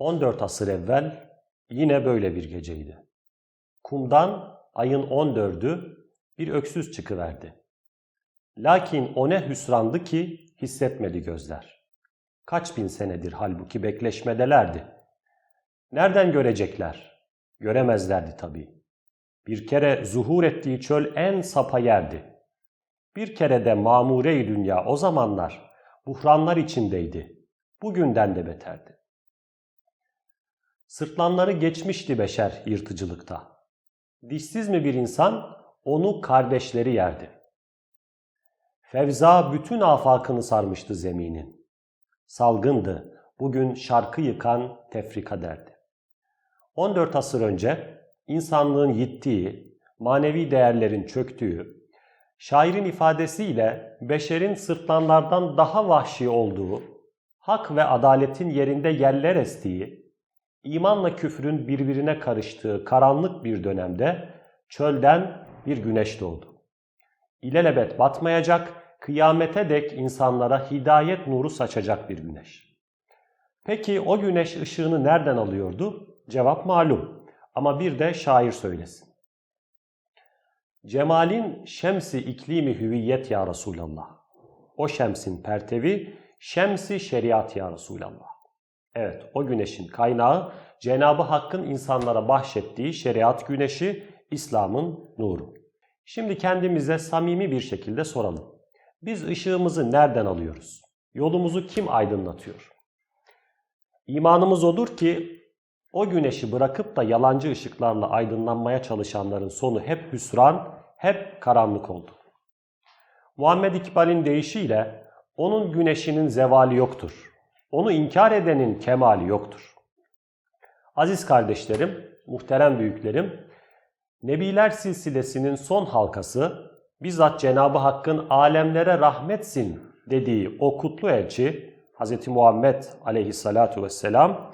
14 asır evvel yine böyle bir geceydi. Kumdan ayın 14'ü bir öksüz çıkıverdi. Lakin o ne hüsrandı ki hissetmedi gözler. Kaç bin senedir halbuki bekleşmedelerdi. Nereden görecekler? Göremezlerdi tabii. Bir kere zuhur ettiği çöl en sapa yerdi. Bir kere de mamure-i dünya o zamanlar buhranlar içindeydi. Bugünden de beterdi. Sırtlanları geçmişti beşer yırtıcılıkta. Dişsiz mi bir insan onu kardeşleri yerdi. Fevza bütün afakını sarmıştı zeminin. Salgındı, bugün şarkı yıkan tefrika derdi. 14 asır önce insanlığın yittiği, manevi değerlerin çöktüğü, şairin ifadesiyle beşerin sırtlanlardan daha vahşi olduğu, hak ve adaletin yerinde yerler estiği, imanla küfrün birbirine karıştığı karanlık bir dönemde çölden bir güneş doğdu. İlelebet batmayacak, kıyamete dek insanlara hidayet nuru saçacak bir güneş. Peki o güneş ışığını nereden alıyordu? Cevap malum ama bir de şair söylesin. Cemalin şemsi iklimi hüviyet ya Resulallah. O şemsin pertevi, şemsi şeriat ya Resulallah. Evet, o güneşin kaynağı Cenabı Hakk'ın insanlara bahşettiği şeriat güneşi, İslam'ın nuru. Şimdi kendimize samimi bir şekilde soralım. Biz ışığımızı nereden alıyoruz? Yolumuzu kim aydınlatıyor? İmanımız odur ki o güneşi bırakıp da yalancı ışıklarla aydınlanmaya çalışanların sonu hep hüsran, hep karanlık oldu. Muhammed İkbal'in deyişiyle onun güneşinin zevali yoktur. Onu inkar edenin kemali yoktur. Aziz kardeşlerim, muhterem büyüklerim, Nebiler silsilesinin son halkası bizzat Cenabı Hakk'ın alemlere rahmetsin dediği o kutlu elçi Hz. Muhammed aleyhissalatu vesselam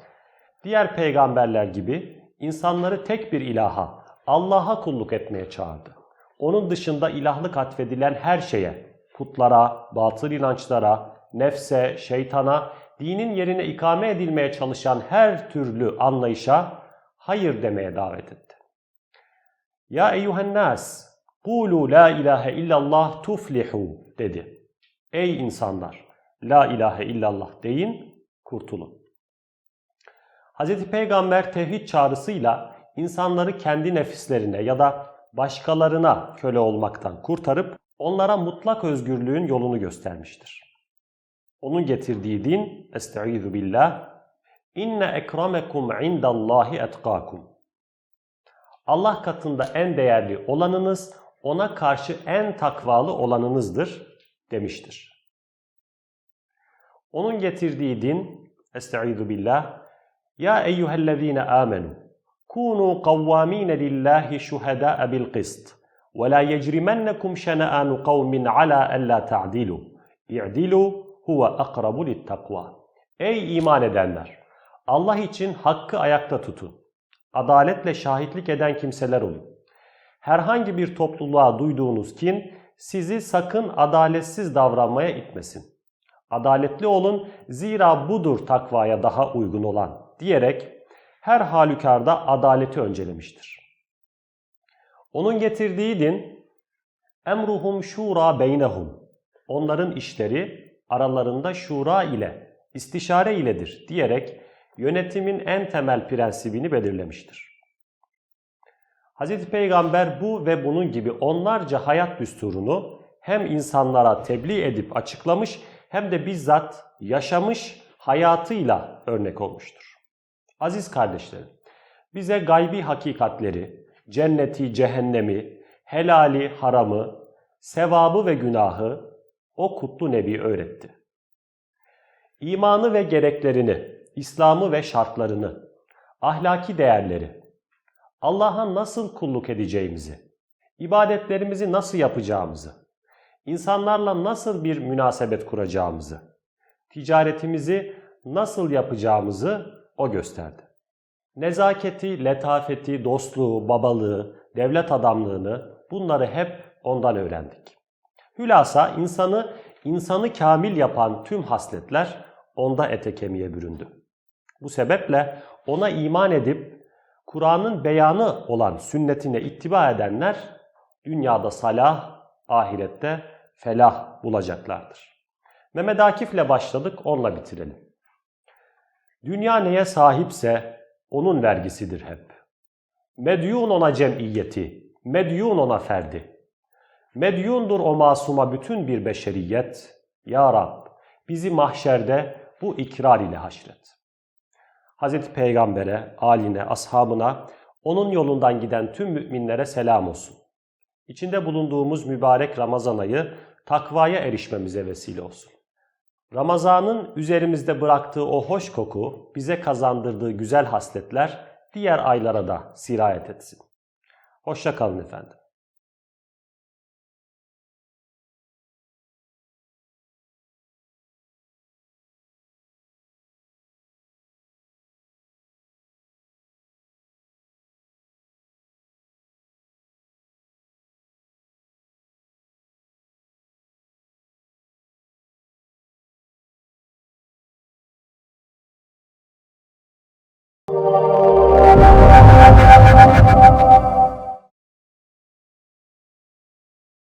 diğer peygamberler gibi insanları tek bir ilaha, Allah'a kulluk etmeye çağırdı. Onun dışında ilahlık atfedilen her şeye, putlara, batıl inançlara, nefse, şeytana, dinin yerine ikame edilmeye çalışan her türlü anlayışa hayır demeye davet etti. Ya eyyuhen nas, kulu la ilahe illallah tuflihu dedi. Ey insanlar, la ilahe illallah deyin, kurtulun. Hz. Peygamber tevhid çağrısıyla insanları kendi nefislerine ya da başkalarına köle olmaktan kurtarıp onlara mutlak özgürlüğün yolunu göstermiştir. Onun getirdiği din, estaizu billah, inne ekremekum indallahi etkakum. Allah katında en değerli olanınız, ona karşı en takvalı olanınızdır demiştir. Onun getirdiği din, estaizu billah, Ya eyyühellezine amenu, kunu kavvamine lillahi şuhedâe bil qist, la yecrimennekum şene'anu kavmin ala ella ta'dilu, i'dilu huve akrabu littakva. Ey iman edenler! Allah için hakkı ayakta tutun adaletle şahitlik eden kimseler olun. Herhangi bir topluluğa duyduğunuz kin sizi sakın adaletsiz davranmaya itmesin. Adaletli olun zira budur takvaya daha uygun olan diyerek her halükarda adaleti öncelemiştir. Onun getirdiği din emruhum şura beynehum. Onların işleri aralarında şura ile, istişare iledir diyerek yönetimin en temel prensibini belirlemiştir. Hz. Peygamber bu ve bunun gibi onlarca hayat düsturunu hem insanlara tebliğ edip açıklamış hem de bizzat yaşamış hayatıyla örnek olmuştur. Aziz kardeşlerim, bize gaybi hakikatleri, cenneti, cehennemi, helali, haramı, sevabı ve günahı o kutlu nebi öğretti. İmanı ve gereklerini İslam'ı ve şartlarını, ahlaki değerleri, Allah'a nasıl kulluk edeceğimizi, ibadetlerimizi nasıl yapacağımızı, insanlarla nasıl bir münasebet kuracağımızı, ticaretimizi nasıl yapacağımızı o gösterdi. Nezaketi, letafeti, dostluğu, babalığı, devlet adamlığını bunları hep ondan öğrendik. Hülasa insanı insanı kamil yapan tüm hasletler onda ete kemiğe büründü. Bu sebeple ona iman edip Kur'an'ın beyanı olan sünnetine ittiba edenler dünyada salah, ahirette felah bulacaklardır. Mehmet Akif'le başladık, onunla bitirelim. Dünya neye sahipse onun vergisidir hep. Medyun ona cemiyeti, medyun ona ferdi. Medyundur o masuma bütün bir beşeriyet. Ya Rab bizi mahşerde bu ikrar ile haşret. Hazreti Peygamber'e, aline, ashabına, onun yolundan giden tüm müminlere selam olsun. İçinde bulunduğumuz mübarek Ramazan ayı takvaya erişmemize vesile olsun. Ramazan'ın üzerimizde bıraktığı o hoş koku, bize kazandırdığı güzel hasletler diğer aylara da sirayet etsin. Hoşça kalın efendim.